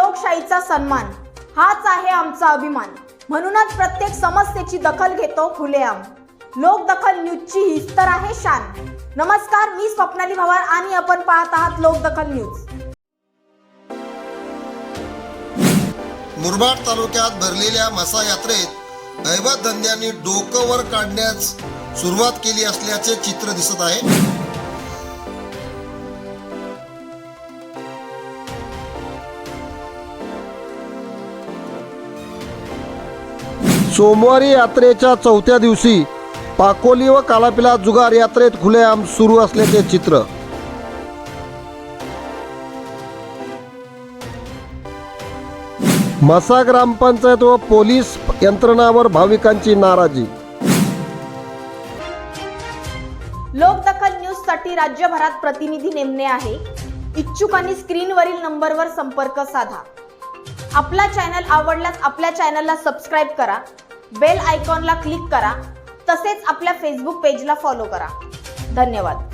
लोकशाहीचा सन्मान. हाच आहे आमचा अभिमान. म्हणूनच प्रत्येक समस्येची दखल घेतो खुलेआम. लोकदखल न्यूजची हीच तर आहे शान. नमस्कार मी स्वप्नाली भवार आणि आपण पाहत आहात लोकदखल न्यूज. मुरबाड तालुक्यात भरलेल्या मसा यात्रेत अवैध धंद्यांनी डोकं वर काढण्यास सुरुवात केली असल्याचे चित्र दिसत आहे. सोमवारी यात्रेच्या चौथ्या दिवशी पाकोली व कालापिला जुगार यात्रेत खुलेआम सुरू असल्याचे चित्र. मसा ग्रामपंचायत व पोलीस यंत्रणावर भाविकांची नाराजी. लोकदखल न्यूजसाठी राज्यभरात प्रतिनिधी नेमणे आहे. इच्छुकांनी स्क्रीनवरील नंबरवर संपर्क साधा. आपला चॅनल आवडल्यास आपल्या चॅनलला सबस्क्राईब करा. बेल आयकॉनला क्लिक करा. तसेच आपल्या फेसबुक पेजला फॉलो करा. धन्यवाद.